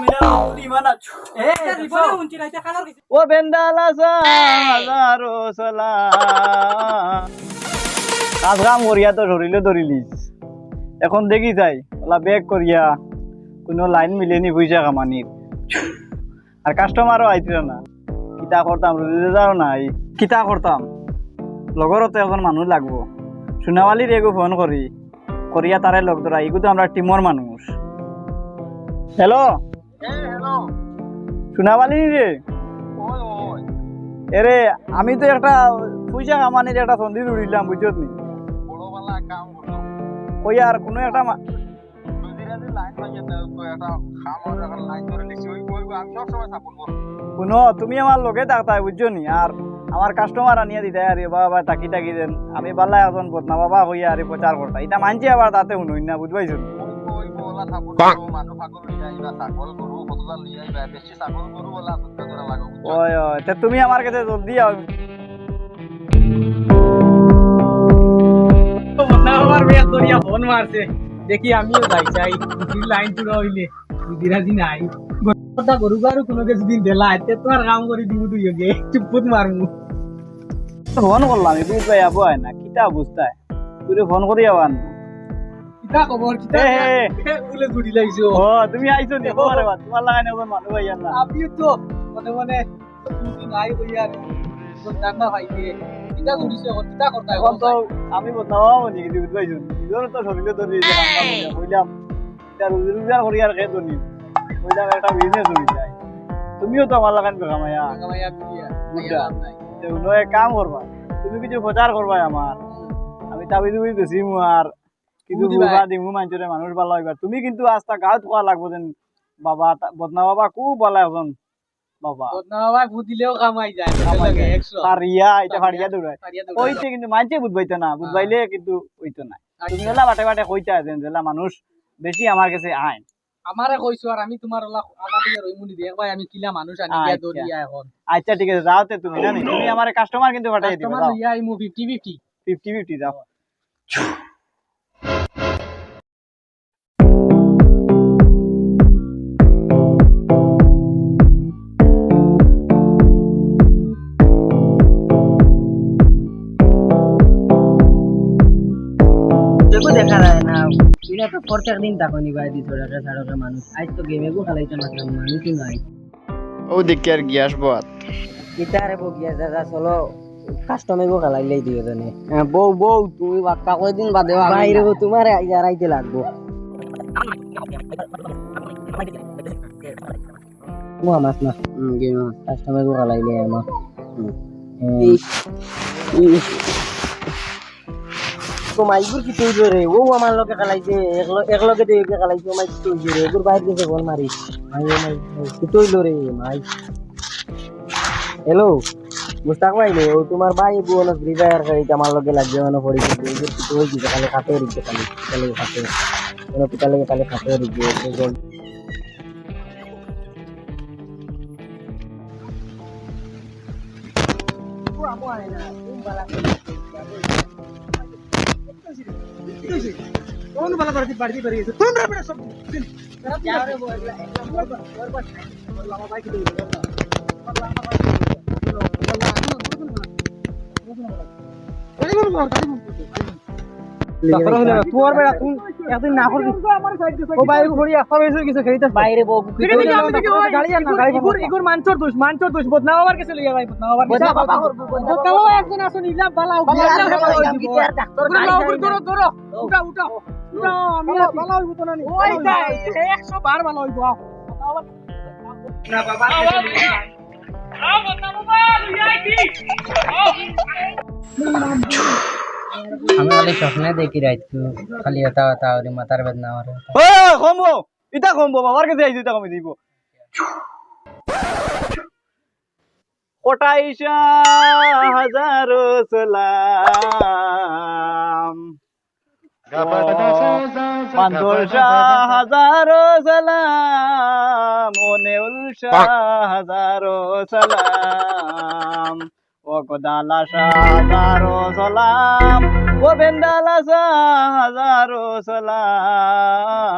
মিলা কাজ কাম করিয়া তো ধরিলে ধরিলিস। এখন দেখি যাই ওলা বেগ করিয়া কোনো লাইন মিলেনি পয়সা কামানির আর কাস্টমারও আইছিল না। কিতা করতাম রোজগারও নাই। কিতা করতাম? লগরতে এখন মানুষ লাগবো। সোনাবালির এগো ফোন করি করিয়া তারে লগ ধরা এগো তো আমরা টিমর মানুষ হ্যালো সোনাবালি রে? এরে আমি তো একটা পয়সা কামানির একটা সন্ধি উড়িলাম বুঝছত নি? ওই আর কোনো একটা শুনো তুমি আমার লগে থাকতাই বুঝছ নি? আর আমার কাস্টমার আনিয়া দিতে আরে বাবা তাকি তাকি দেন। আমি বাল্লা এখন বদনা বাবা হইয়া আরে প্রচার করতা। এটা মানছি আবার তাতে শুনুই না বুঝবাইছো ওই ওই তে তুমি আমার কাছে জলদি আও আমার মেয়ে দরিয়া ফোন মারছে। দেখি আমিও যাই চাই দুটির লাইন পুরো হইলে দিরাজি নাই। কথা গরু গারু কোনো কিছু দিন দেলা এতে তোমার কাম করে দিব তুই ওকে চুপুত মারমু। ফোন করলাম বুঝ পাই আবো না? কিতা বুঝতাই তুই ফোন করি আবার না খবর। বলে ঘুরি ও তুমি আইছো নি? তোমার বাদ তোমার লাগাই এখন মানুষ আইয়া না আমিও তো মনে মনে দুটি নাই হইয়া জানা ভাইকে কিতা ঘুরিছো এখন কিতা করতা এখন তো আমি বদনাম নি? কিন্তু বুঝবাইছো নিজের তো শরীরে ধরে এই যে কামটা করিয়া কইলাম এটা রোজগার করি আর খেয়ে ধরি কইলাম একটা বিজনেস যায়। তুমিও তো আমার লাগান বুঝা। কাম করবা তুমি কিছু প্রচার করবা আমার আমি তাবি তুমি বেশি মু আর বুবা দিমু মানুষের মানুষ ভালো হইবার তুমি কিন্তু আস্তা গাঁত কোয়া লাগবো যেন। বাবা বদনা বাবা খুব ভালো এখন বাবা। বদনা বাবা ভূত দিলেও কামাই যায়। কামাই যায়। এটা ফাড়িয়া দৌড়ায় পারিয়া কিন্তু মানছে বুঝবাইতো না। বুঝবাইলে কিন্তু ওইতো না তুমি এলা বাটে বাটে কইতা যেন যেলা মানুষ বেশি আমার কাছে আইন। আমারে কইছো আর আমি তোমার ওলা ভাই আমি কিলা মানুষ আনি দিয়া আচ্ছা। দরিয়া এখন। আচ্ছা ঠিক আছে। যাওতে তুমি না নি? তুমি আমার কাস্টমার কিন্তু ফাটাই দিবে কাস্টমার যাও। লইয়া আইমু 50 50 ফিফটি ফিফটি এটা তো প্রত্যেক দিন তাকো নিবাই দি থোড়াকে সাড়কে মানুষ। আজ তো গেমে গো খেলাইতো না মানুষই নাই। ও দেখি আর গিয়ে আসব আর। গিটারে বো গিয়া দাদা চলো। কাস্টমে গো খেলাইলেই দিও জানে। বউ বউ তুমি বাক্কা কয় দিন বাদে বাইরে গো তোমার আইয়া রাইতে লাগবো। ও মাছ না। হুম গেম কাস্টমে গো খেলাইলে আমার। তো মাইগুর কি তুই রে? ও আমার লগে খেলাইছে, এক লগে দিয়ে খেলাইছে মাই তুই রে? এগুর বাইরে গেছে বল মারি। মাই মাই কি তুই রে মাই হ্যালো মুস্তাক ভাই ও তোমার ভাই বুয়ন ফ্রি ফায়ার খেলি আমার লগে লাগবে মানে পড়ি গেছে এগুর কি তুই কি খালি খাতে রিকে খালি খালি খাতে কোনো পিতালে খালি খাতে রিকে গোল কোন বালা বাড়তি বাড়তি বাড়ি গেছে তোমরা বেটা সব তোর একশো বার ভালো হইব, আও। না, বাবা, আও, আমি খালি স্বপ্নে দেখি রাইতো খালি এটা এটা ওরে মাথার বেদনা ওরে ও কমবো ইটা কমবো বাবার কাছে আইছো, ইটা কমে দিব। কোটাইশা হাজারো সালাম। হাজারো সালাম ও নেউলশা হাজারো সালাম। ও হাজারো সালাম ও বেন্দালাশা হাজারো সালাম।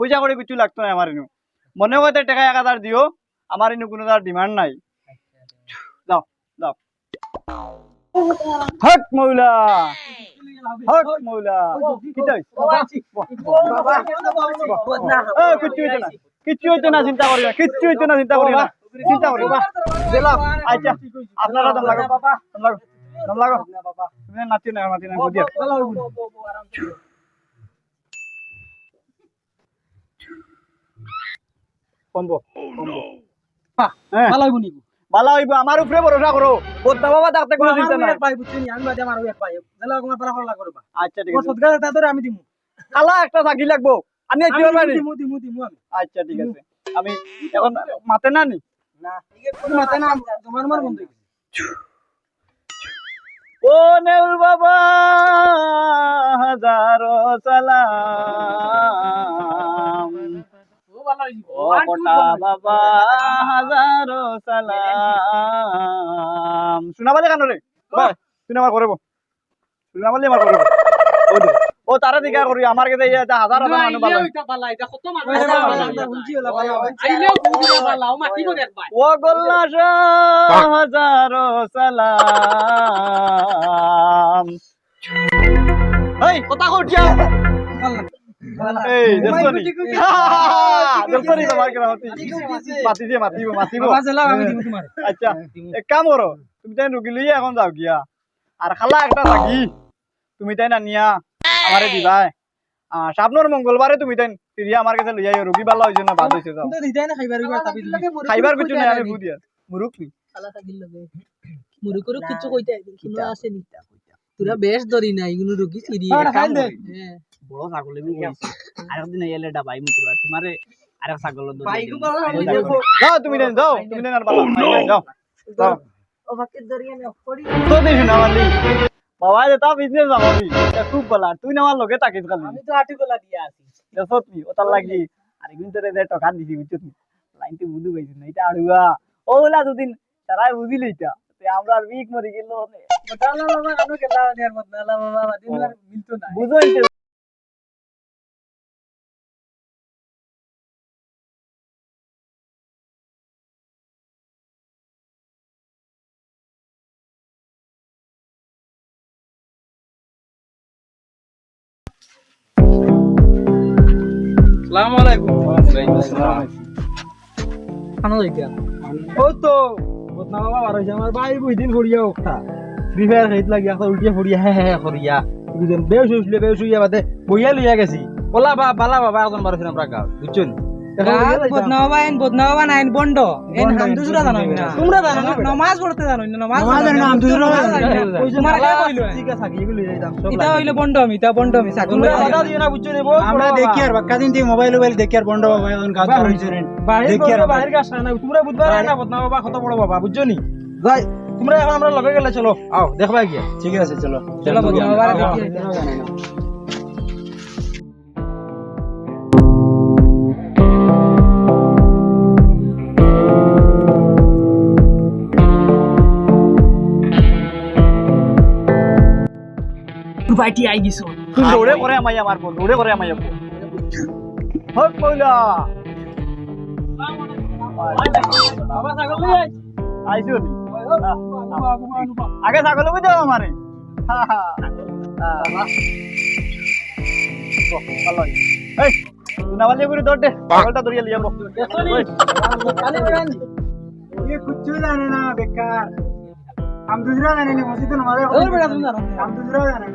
পয়সা করে কিছু লাগতো না আমার ইনু। মনে করতে টাকা এক হাজার দিও আমার ইনু কোনো তার ডিমান্ড নাই। দাও দাও হক মৌলা হক মৌলা। কিচ্ছু হইছে না কিচ্ছু হইছে না চিন্তা করি না কিচ্ছু হইছে না চিন্তা করি না চিন্তা করি না দিলাম আচ্ছা আপনারা দম লাগো দম লাগো দম লাগো তুমি নাচি না নাচি না বুঝিয়া। কমবো কমবো। ভালো হইব নিবো ভালো হইব আমার উপরে ভরসা করো। বদ্দা বাবা থাকতে কোনো চিন্তা নাই। পাই বুঝছি আমি বাদে আমার এক পাই তোমার পালা করবা আচ্ছা ঠিক আছে। সদগার তা ধরে আমি দিমু। কালা একটা থাকি লাগবো। আমি দিমু আমি। আচ্ছা ঠিক আছে। আমি এখন মাতে না নি ও নেউল বাবা হাজারো সালাম। ও কোটা বাবা হাজারো সালাম। শোনা পালে কেন রে বাহ, তুই আমার করব শোনা আমার করব ও তারা দিকা করি আমার কাছে এই যে হাজার হাজার মানুষ ভালো ও গোল্লা হাজারো সালাম। এই কথা এই তোমার কেন মাতিব মাতিব। আচ্ছা এক কাম করো তুমি তাই রুগী লইয়া এখন যাও গিয়া। আর খালা একটা থাকি তুমি তাই না নিয়া। আমারে দিবাই সাবনর মঙ্গলবারে তুমি তাই ফিরিয়া আমার কাছে লইয়া রুগী ভালো হয়েছে না বাদ হয়েছে যাও। দিদাই না খাইবার খাইবার কিছু নাই আমি বুঝিয়া মুরুখ নি। মুরুকুরু কিছু কইতে কোনো আছে নি? তোরা বেশ ধরি না এগুলো রুগী সিরি হ্যাঁ, খাই দে। বড় ছাগলে আমি কইছি আরেকদিন এলে ডাবাই মুতুর আর তোমারে আরেক ছাগল বাইকও ভালো যাও যাও তুমি দেন যাও তুমি দেন আর ভালো যাও যাও। ও বাকি ধরিয়া না পড়ি তো দেখি না। যে তা বিজনেস যাবি খুব বলা তুই না আমার লগে তাকিস খালি। আমি তো আটি গলা দিয়া আছি। নি ওটার লাগি। আর এগুন তোরে যে টকা দিছি বুঝছত লাইন লাইনতে বুঝু পাইছি না? এটা আড়ুয়া ওলা দুদিন। তারাই বুঝিলি এটা তে আমরা আর উইক মরি গেল। বতালা ইনতে সালাম আলাইকুম খানো যাইতা ও তো বদনা বাবা বার হইছে আমার ভাই বুই দিন করিয়া ওখা ফ্রি ফায়ার খেত লাগি এখন উল্টিয়া ফুরিয়া হে হে করিয়া বুঝেন বেউস হইছিলে বেউস হইয়া বাদে বইয়া লইয়া গেছি। ওলা বা বালা বাবা একজন বার আমরা গাঁও বুঝছেন? বন্ড বন্ড, তোমরা জানো না? নমাজ পড়তে জানো নমাজ বন্ড বন্ড আমরা দেখি আর বাক্কা দিন মোবাইল মোবাইল দেখি আর বন্ধ বাবা এখন বাহির দেখি আর করবে, বাহির না। তোমরা বুধবার না বদনা বাবা কত বড় বাবা বুঝছ নি? যাই। তোমরা এখন আমরা লগে গেলে চলো। আও দেখবা গিয়া। ঠিক আছে চলো। চলো বদনা বাবা বাইটি আই গিছো দৌড়ে করে আমাই আমার বোন দৌড়ে করে আমাই আপু হক মৌলা বাবা ছাগল লই আই আইছো নি আগে ছাগল বুঝো আমারে হা হা হা ও, ভালো হইছে। এই নাবালি করে দৌড় ছাগলটা দৌড়িয়ে লিয়ে যাবো কালি বেরান ये कुछ जाने ना बेकार हम दूसरा जाने नहीं मस्जिद तो हमारे ওর বেটা তুমি জানো हम दूसरा जाने नहीं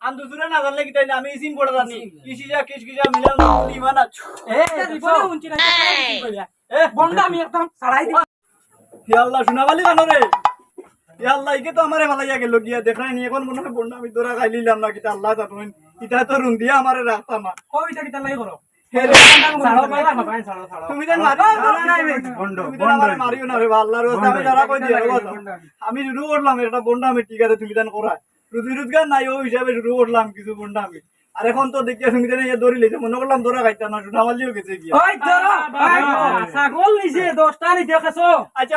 আম সিম পড়ে জানি ইমান এ রিপোর্টে না এ বন্ধ আমি একদম ছাড়াই দি হে আল্লাহ শোনাবালি কেন রে? হে আল্লাহ ইকে তো আমারে ভালাইয়া গেল গিয়া দেখাই নি এখন মনে হয় বন্যা আমি দৌড়া খাই লিলাম না কিতা আল্লাহ জানুন ইটা তো রুন দিয়া আমারে রাখতাম না কইটা কি তালাই করো আমি শুরু করলাম এটা বন্ডা আমি ঠিক আছে তুমি যেন করা রুজি রোজগার নাই ও হিসাবে শুরু করলাম কিছু বন্ডা আমি আর এখন তো দেখিয়া তুমি ইয়ে দৌড়ি লেছে মনে করলাম ধরা খাইতা না শুনে আমার লিও গেছে ছাগল নিছে নিতে খেছো আচ্ছা